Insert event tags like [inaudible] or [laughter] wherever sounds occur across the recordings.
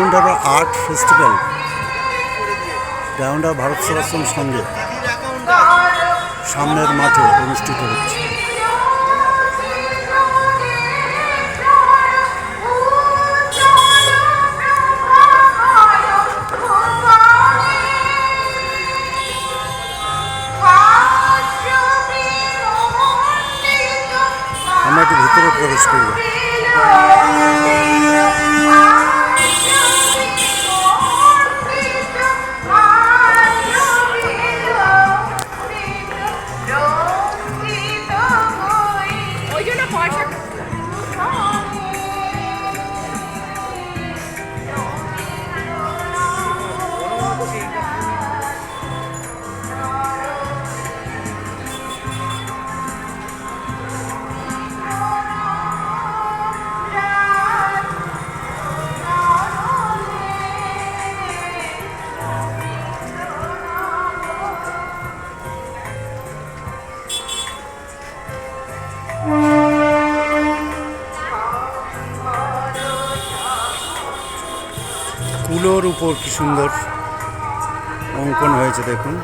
Diamond art festival Diamond Bharat Sevashram সঙ্গে সামনের মাঠে অনুষ্ঠিত হচ্ছে। আমরা একটু ভিতরে প্রবেশ করব কি সুন্দর অঙ্কন হয়েছে দেখুন।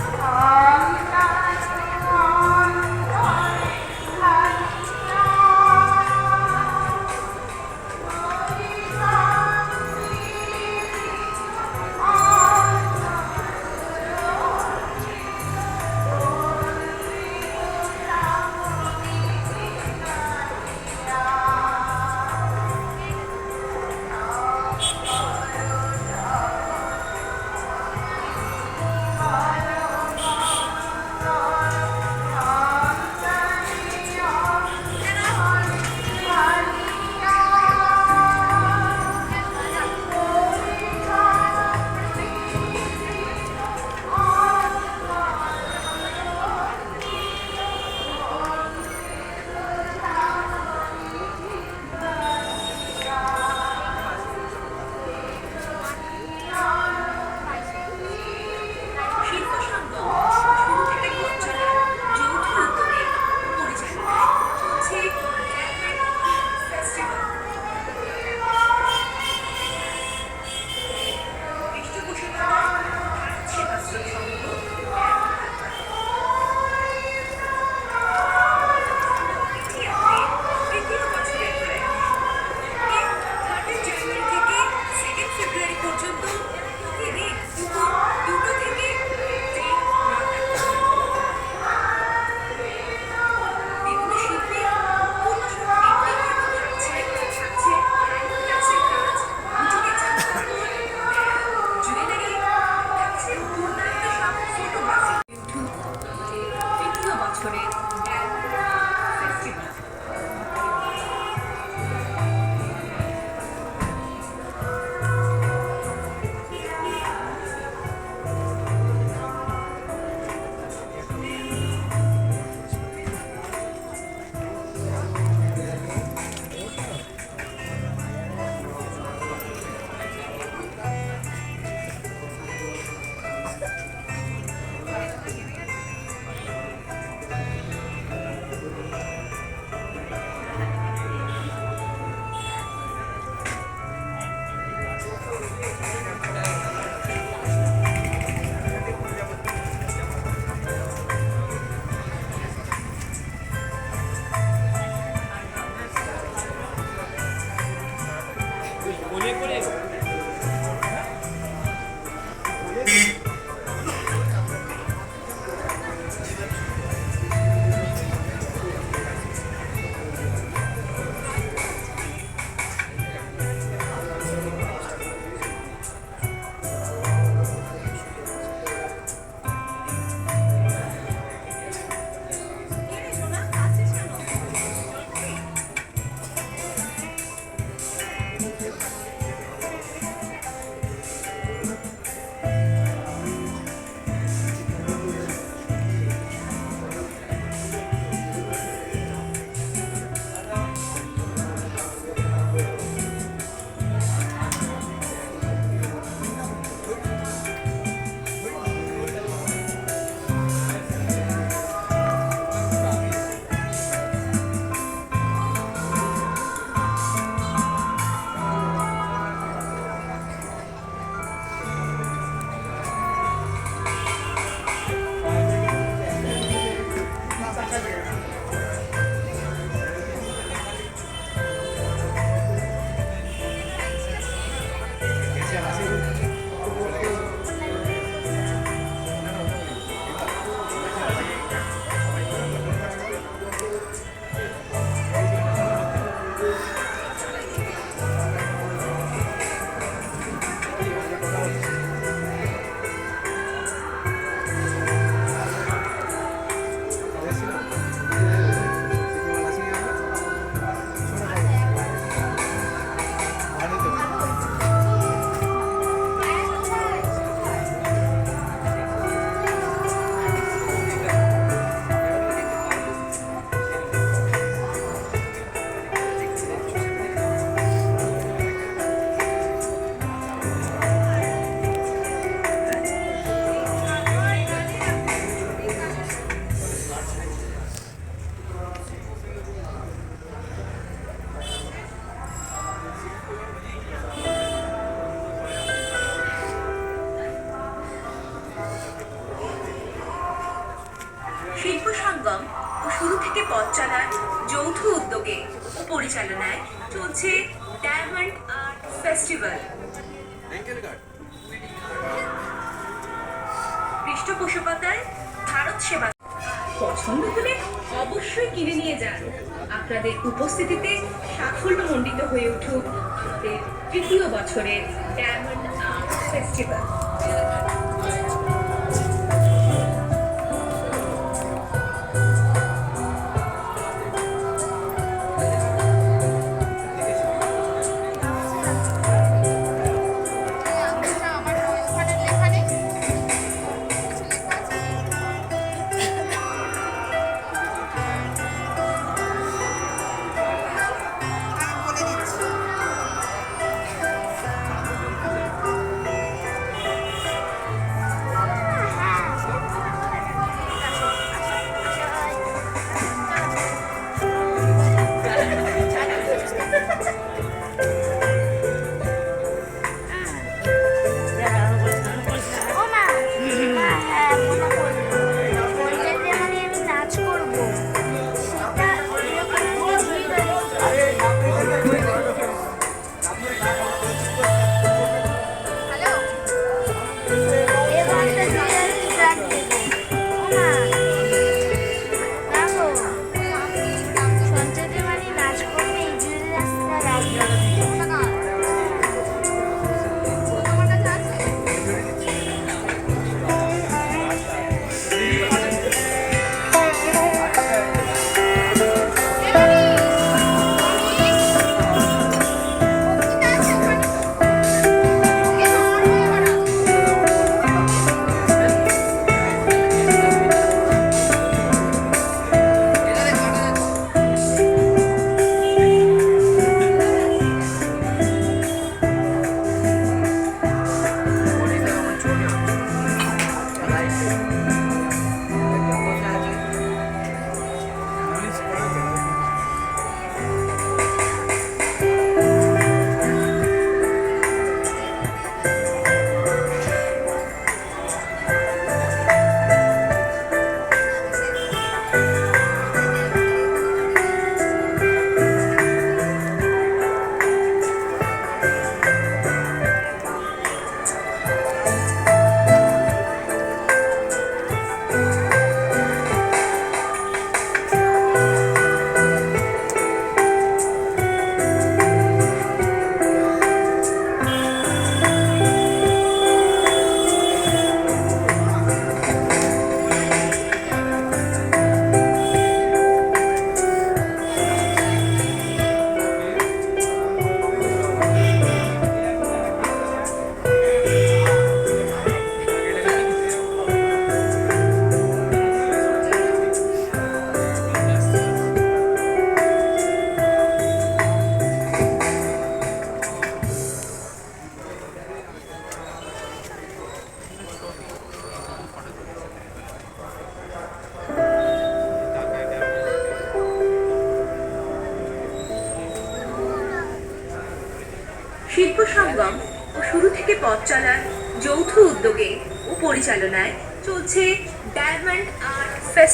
তৃতীয় বছরের ডায়মন্ড আর্ট ফেস্টিভ্যাল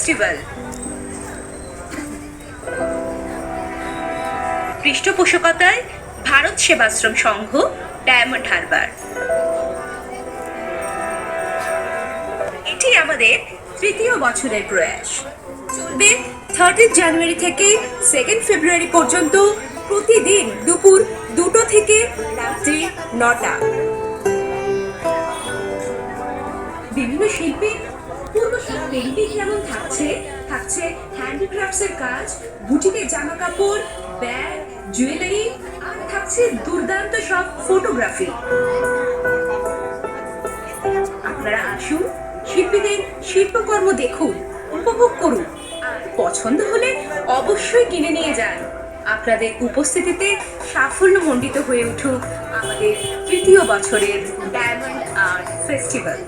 ফেস্টিভ্যাল। পৃষ্ঠপোষকতায় ভারত সেবাশ্রম সংঘ, ডায়মন্ড হারবার। এটি আমাদের তৃতীয় বছরের প্রয়াস। চলবে থার্টি জানুয়ারি থেকে সেকেন্ড ফেব্রুয়ারি পর্যন্ত প্রতিদিন দুপুর দুটো থেকে রাত্রি নটা। বিভিন্ন শিল্পী পেন্টিং যেমন থাকছে? থাকছে হ্যান্ডিক্রাফটসের কাজ বুটিকের জামা কাপড় ব্যাগ জুয়েলারি আর থাকছে দুর্দান্ত সব ফটোগ্রাফি আপনারা আসুন, শিল্পীদের শিল্পকর্ম দেখুন, উপভোগ করুন পছন্দ হলে অবশ্যই কিনে নিয়ে যান। আপনাদের উপস্থিতিতে সাফল্য মণ্ডিত হয়ে উঠুক আমাদের তৃতীয় বছরের ডায়মন্ড আর্ট ফেস্টিভ্যাল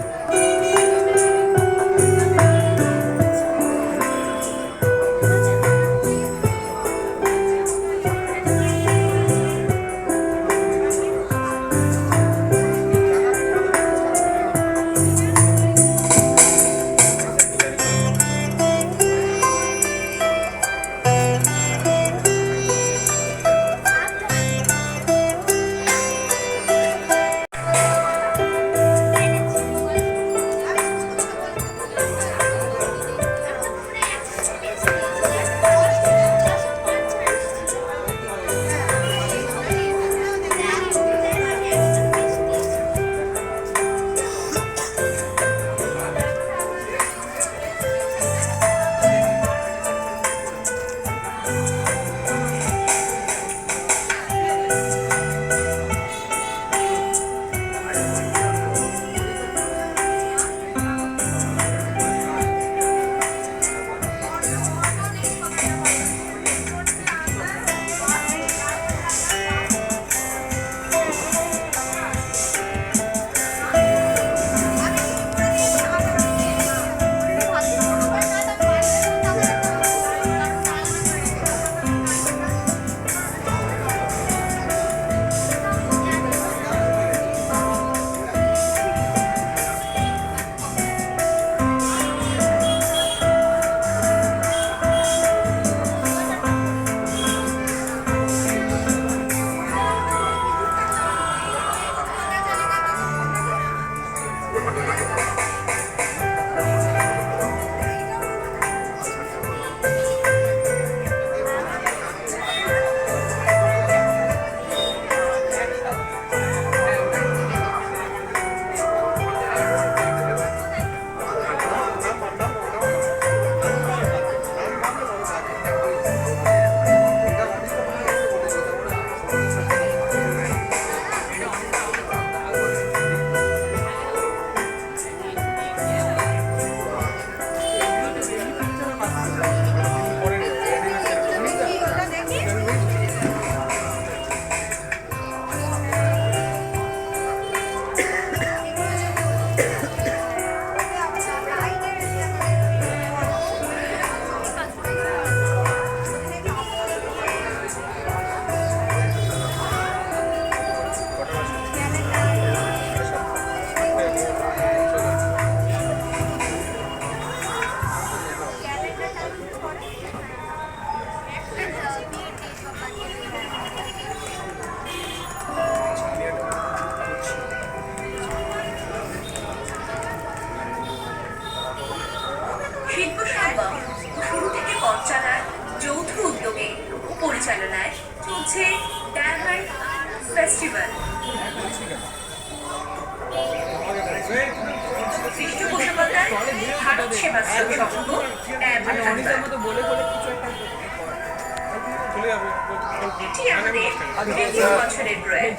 বছরের প্রয়াস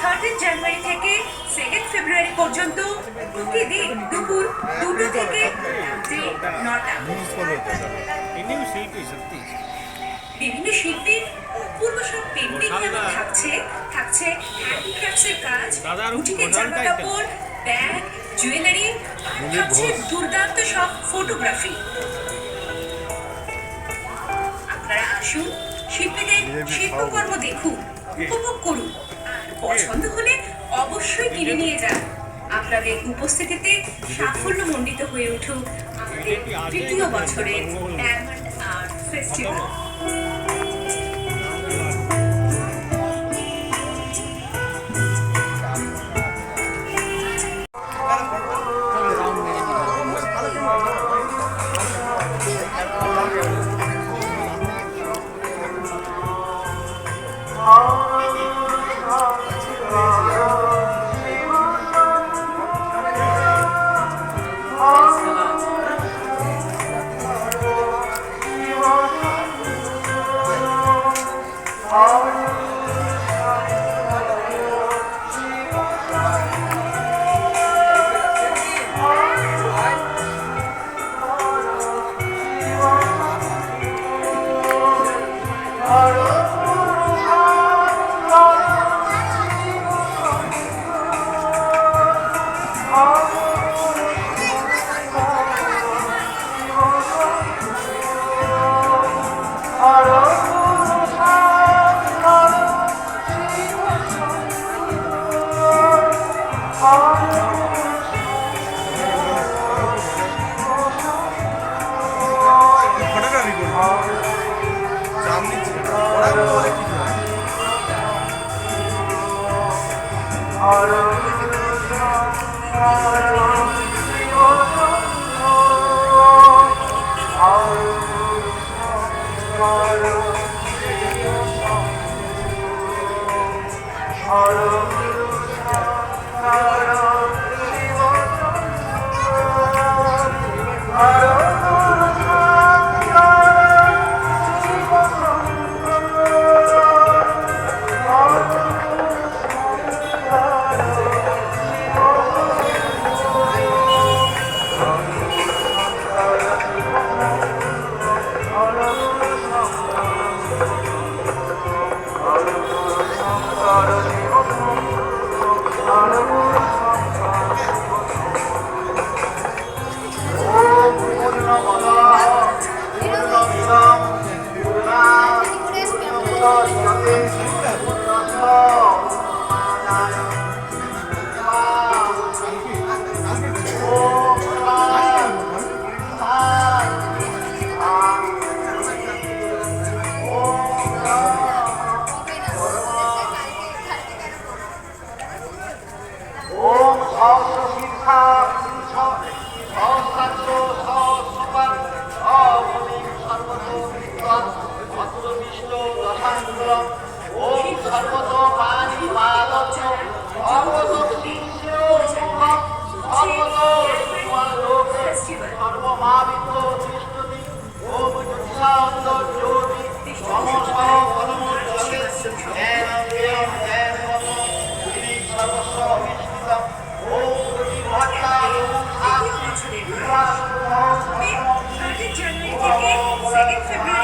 থার্টিন জানুয়ারি থেকে সেকেন্ড ফেব্রুয়ারি পর্যন্ত প্রতিদিন দুপুর দুটো থেকে রাত্রি নটা। শিল্পী সত্যি বিভিন্ন শিল্পীর অপূর্ব সব পেন্টিং যেমন থাকছে থাকছে হ্যান্ডিক্রাফটসের কাজ বুটিকের জামা কাপড় ব্যাগ জুয়েলারি আর থাকছে দুর্দান্ত সব ফটোগ্রাফি আপনারা আসুন শিল্পীদের শিল্পকর্ম দেখুন উপভোগ করুন। আর পছন্দ হলে অবশ্যই কিনে নিয়ে যান। আপনাদের উপস্থিতিতে সাফল্য মণ্ডিত হয়ে উঠুক আমাদের তৃতীয় বছরের ফেস্টিভ্যাল।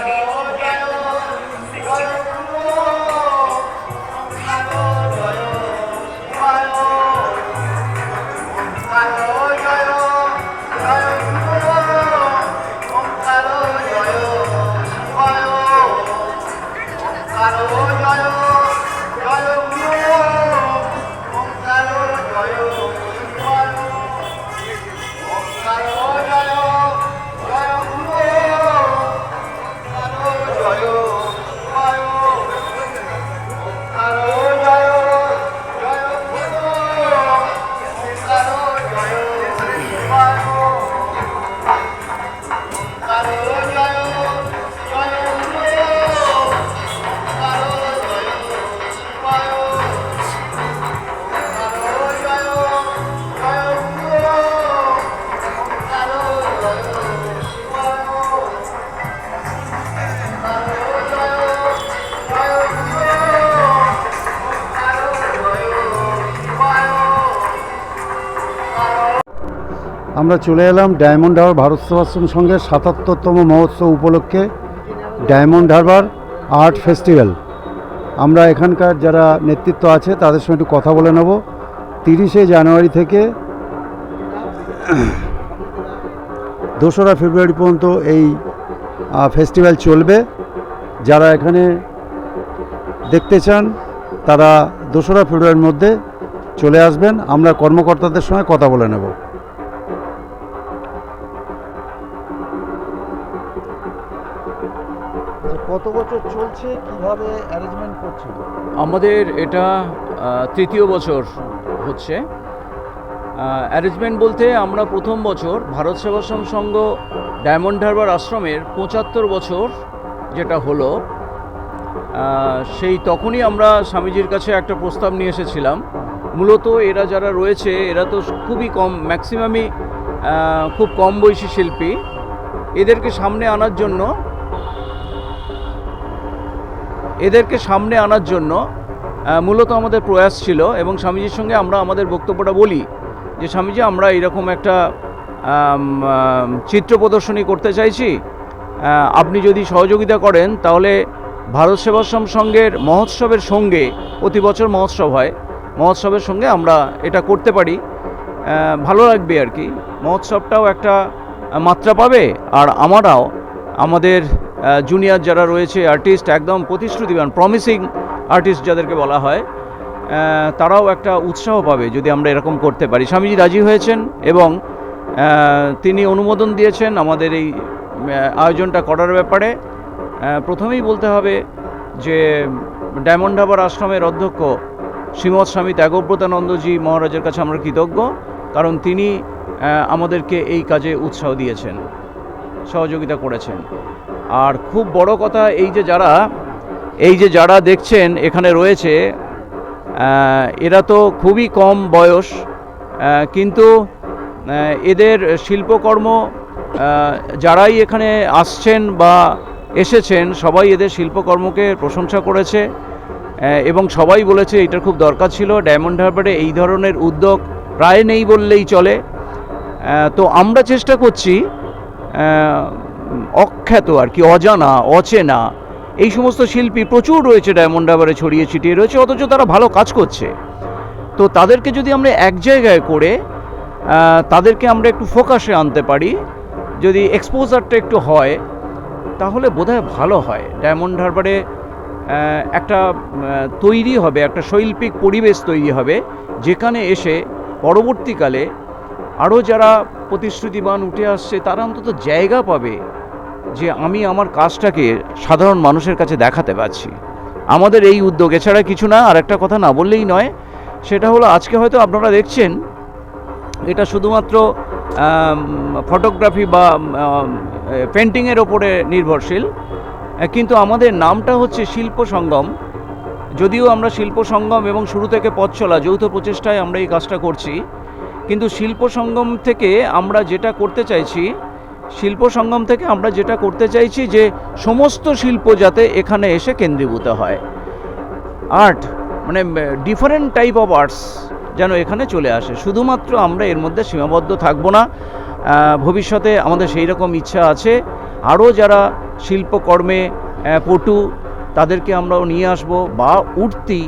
audience. আমরা চলে এলাম ডায়মন্ড হারবার ভারত সেবাশ্রম সংঘের সাতাত্তরতম মহোৎসব উপলক্ষে ডায়মন্ড হারবার আর্ট ফেস্টিভ্যাল। আমরা এখানকার যারা নেতৃত্ব আছে, তাদের সঙ্গে একটু কথা বলে নেব। তিরিশে জানুয়ারি থেকে দোসরা ফেব্রুয়ারি পর্যন্ত এই ফেস্টিভ্যাল চলবে। যারা এখানে দেখতে চান, তারা দোসরা ফেব্রুয়ারির মধ্যে চলে আসবেন। আমরা কর্মকর্তাদের সঙ্গে কথা বলে নেব। চলছে, কীভাবে অ্যারেঞ্জমেন্ট করছেন আমাদের এটা তৃতীয় বছর হচ্ছে। অ্যারেঞ্জমেন্ট বলতে আমরা প্রথম বছর ভারত সেবাশ্রম সংঘ ডায়মন্ড হারবার আশ্রমের পঁচাত্তর বছর যেটা হলো সেই তখনই আমরা স্বামীজির কাছে একটা প্রস্তাব নিয়ে এসেছিলাম। মূলত এরা যারা রয়েছে, এরা তো খুবই কম ম্যাক্সিমামই খুব কম বয়সী শিল্পী। এদেরকে সামনে আনার জন্য এদেরকে সামনে আনার জন্য মূলত আমাদের প্রয়াস ছিল এবং স্বামীজির সঙ্গে আমরা আমাদের বক্তব্যটা বলি যে, স্বামীজি, আমরা এরকম একটা চিত্র প্রদর্শনী করতে চাইছি। আপনি যদি সহযোগিতা করেন, তাহলে ভারত সেবাশ্রম সংঘের মহোৎসবের সঙ্গে, প্রতি বছর মহোৎসব হয়, মহোৎসবের সঙ্গে আমরা এটা করতে পারি। ভালো লাগবে আর কি। মহোৎসবটাও একটা মাত্রা পাবে, আর আমারাও আমাদের জুনিয়র যারা রয়েছে আর্টিস্ট একদম প্রতিশ্রুতিবান প্রমিসিং আর্টিস্ট যাদেরকে বলা হয় তারাও একটা উৎসাহ পাবে যদি আমরা এরকম করতে পারি। স্বামীজি রাজি হয়েছেন এবং তিনি অনুমোদন দিয়েছেন আমাদের এই আয়োজনটা করার ব্যাপারে। প্রথমেই বলতে হবে যে, ডায়মন্ড হাবার আশ্রমের অধ্যক্ষ শ্রীমৎ স্বামী ত্যাগব্রতানন্দজি মহারাজের কাছে আমরা কৃতজ্ঞ, কারণ তিনি আমাদেরকে এই কাজে উৎসাহ দিয়েছেন, সহযোগিতা করেছেন। আর খুব বড় কথা এই যে যারা, এই যে যারা দেখছেন এখানে রয়েছে এরা তো খুবই কম বয়স কিন্তু এদের শিল্পকর্ম যারাই এখানে আসছেন বা এসেছেন, সবাই এদের শিল্পকর্মকে প্রশংসা করেছে এবং সবাই বলেছে এটার খুব দরকার ছিল, ডায়মন্ড হারবারে এই ধরনের উদ্যোগ প্রায় নেই বললেই চলে। তো আমরা চেষ্টা করছি অখ্যাত আর কি, অজানা, অচেনা, এই সমস্ত শিল্পী প্রচুর রয়েছে ডায়মন্ড হারবারে ছড়িয়ে ছিটিয়ে রয়েছে, অথচ তারা ভালো কাজ করছে। তো তাদেরকে যদি আমরা এক জায়গায় করে তাদেরকে আমরা একটু ফোকাসে আনতে পারি, যদি এক্সপোজারটা একটু হয়, তাহলে বোধহয় ভালো হয়। ডায়মন্ড হারবারে একটা তৈরি হবে, একটা শৈল্পিক পরিবেশ তৈরি হবে, যেখানে এসে পরবর্তীকালে আরও যারা প্রতিশ্রুতিবান উঠে আসছে, তারা অন্তত জায়গা পাবে যে আমি আমার কাজটাকে সাধারণ মানুষের কাছে দেখাতে পারছি। আমাদের এই উদ্যোগ এছাড়া কিছু না, আর একটা কথা না বললেই নয়, সেটা হলো আজকে হয়তো আপনারা দেখছেন, এটা শুধুমাত্র ফটোগ্রাফি বা পেন্টিংয়ের ওপরে নির্ভরশীল। কিন্তু আমাদের নামটা হচ্ছে শিল্প সঙ্গম। যদিও আমরা শিল্প সঙ্গম এবং শুরু থেকে পথ চলা, যৌথ প্রচেষ্টায় আমরা এই কাজটা করছি। কিন্তু শিল্প সঙ্গম থেকে আমরা যেটা করতে চাইছি শিল্প সঙ্গম থেকে আমরা যেটা করতে চাইছি যে সমস্ত শিল্প যাতে এখানে এসে কেন্দ্রীভূত হয়। আর্ট মানে ডিফারেন্ট টাইপ অফ আর্টস যেন এখানে চলে আসে। শুধুমাত্র আমরা এর মধ্যে সীমাবদ্ধ থাকব না। ভবিষ্যতে আমাদের সেই রকম ইচ্ছা আছে। আরও যারা শিল্পকর্মে পটু, তাদেরকে আমরাও নিয়ে আসব বা উঠতি,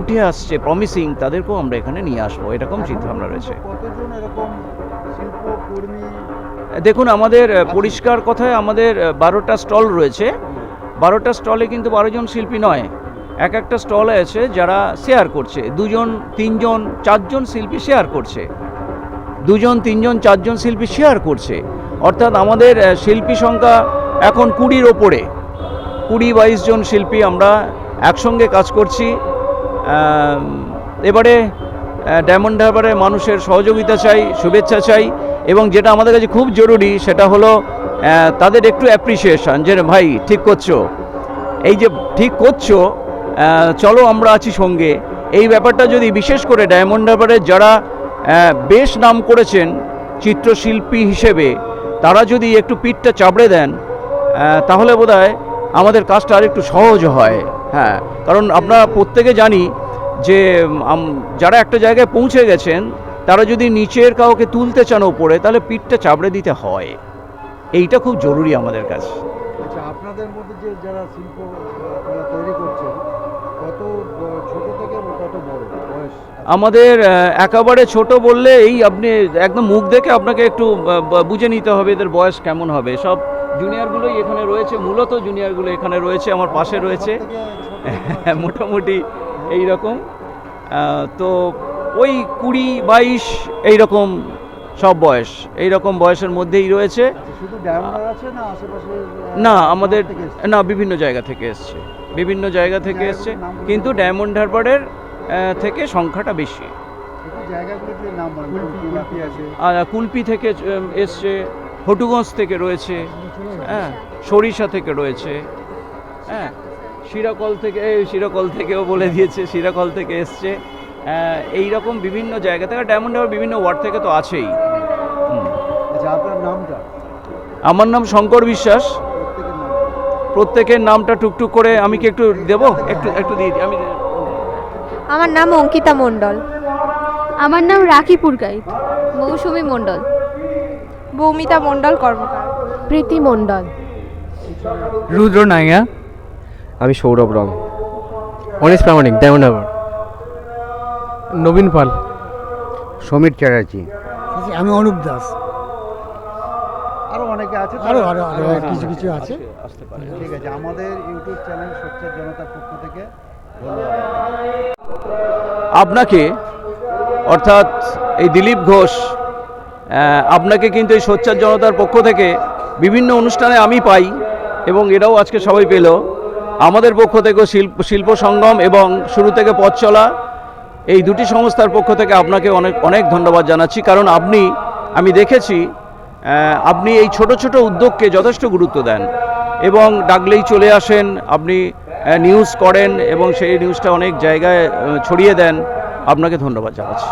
উঠে আসছে প্রমিসিং তাদেরকেও আমরা এখানে নিয়ে আসব। এরকম চিন্তা চিন্তাভাবনা রয়েছে। কতজন এরকম শিল্পকর্মী দেখুন, আমাদের পরিষ্কার কথায় আমাদের বারোটা স্টল রয়েছে। বারোটা স্টলে কিন্তু বারোজন শিল্পী নয়। এক একটা স্টল আছে যারা শেয়ার করছে। দুজন, তিনজন, চারজন শিল্পী শেয়ার করছে। দুজন, তিনজন, চারজন শিল্পী শেয়ার করছে। অর্থাৎ আমাদের শিল্পী সংখ্যা এখন কুড়ির ওপরে। কুড়ি, বাইশ জন শিল্পী আমরা একসঙ্গে কাজ করছি। এবারে ডায়মন্ড হারবারে মানুষের সহযোগিতা চাই, শুভেচ্ছা চাই। এবং যেটা আমাদের কাছে খুব জরুরি সেটা হলো তাদের একটু অ্যাপ্রিসিয়েশন যে ভাই ঠিক করছ। এই যে ঠিক করছ চলো আমরা আছি সঙ্গে। এই ব্যাপারটা যদি বিশেষ করে ডায়মন্ড হারবারের যারা বেশ নাম করেছেন চিত্রশিল্পী হিসেবে, তারা যদি একটু পিঠটা চাপড়ে দেন তাহলে বোধহয় আমাদের কাজটা আর একটু সহজ হয়। হ্যাঁ কারণ আমরা প্রত্যেকে জানি যে যারা একটা জায়গায় পৌঁছে গেছেন তারা যদি নিচের কাউকে তুলতে চান ওপরে তাহলে পিঠটা চাপড়ে দিতে হয়। এইটা খুব জরুরি আমাদের কাছে আচ্ছা আপনাদের মধ্যে যে যারা শিল্প তৈরি করছেন কত ছোট থেকে কত বড়? বয়স? আমাদের একেবারে ছোট বললে এই আপনি একদম মুখ দেখে আপনাকে একটু বুঝে নিতে হবে এদের বয়স কেমন হবে। সব জুনিয়রগুলোই এখানে রয়েছে মূলত জুনিয়রগুলো এখানে রয়েছে আমার পাশে রয়েছে। [laughs] মোটামুটি এই রকম তো ওই কুড়ি বাইশ এইরকম সব বয়স। এই রকম বয়সের মধ্যেই রয়েছে। আচ্ছা, আছে না না আমাদের না বিভিন্ন জায়গা থেকে এসছে। বিভিন্ন জায়গা থেকে এসছে। কিন্তু ডায়মন্ড হারবারের থেকে সংখ্যাটা বেশি। কুলপি। আছে। আর কুলপি থেকে এসছে হটুগঞ্জ থেকে রয়েছে হ্যাঁ সরিষা থেকে রয়েছে হ্যাঁ শিরাকল থেকে এই শিরাকল থেকেও বলে দিয়েছে শিরাকল থেকে এসছে। এই রকম বিভিন্ন জায়গা থেকে ডায়মন্ড হারবার বিভিন্ন ওয়ার্ড থেকে তো আছেই। আচ্ছা আপনার নামটা? আমার নাম শঙ্কর বিশ্বাস। প্রত্যেকের নামটা টুকটুক করে আমি কি একটু দেবো? একটু একটু দিয়ে দিই আমি আমার নাম অঙ্কিতা মণ্ডল। আমার নাম রাখি পুরকাইত মৌসুমী মণ্ডল। বৌমিতা মণ্ডল কর্মকার। প্রীতি মণ্ডল। রুদ্র নাইয়া। আমি সৌরভ রং। Anish Pramanik Diamond Harbour Nabin Pal. Samir Chatterjee. আমি অনুপ দাস। আরও অনেকে আছে তো? আরও আরও আরও কিছু কিছু আছে। আসতে পারে ঠিক আছে আমাদের ইউটিউব চ্যানেল জনতার পক্ষ থেকে আপনাকে অর্থাৎ এই দিলীপ ঘোষ আপনাকে কিন্তু এই সোচ্চার জনতার পক্ষ থেকে বিভিন্ন অনুষ্ঠানে আমি পাই এবং এরাও আজকে সবাই পেল। আমাদের পক্ষ থেকেও শিল্প শিল্প সঙ্গম এবং শুরু থেকে পথ চলা এই দুটি সংস্থার পক্ষ থেকে আপনাকে অনেক অনেক ধন্যবাদ জানাচ্ছি। কারণ আপনি, আমি দেখেছি আপনি এই ছোট ছোট উদ্যোগকে যথেষ্ট গুরুত্ব দেন এবং ডাকলেই চলে আসেন, আপনি নিউজ করেন এবং সেই নিউজটা অনেক জায়গায় ছড়িয়ে দেন। আপনাকে ধন্যবাদ জানাচ্ছি।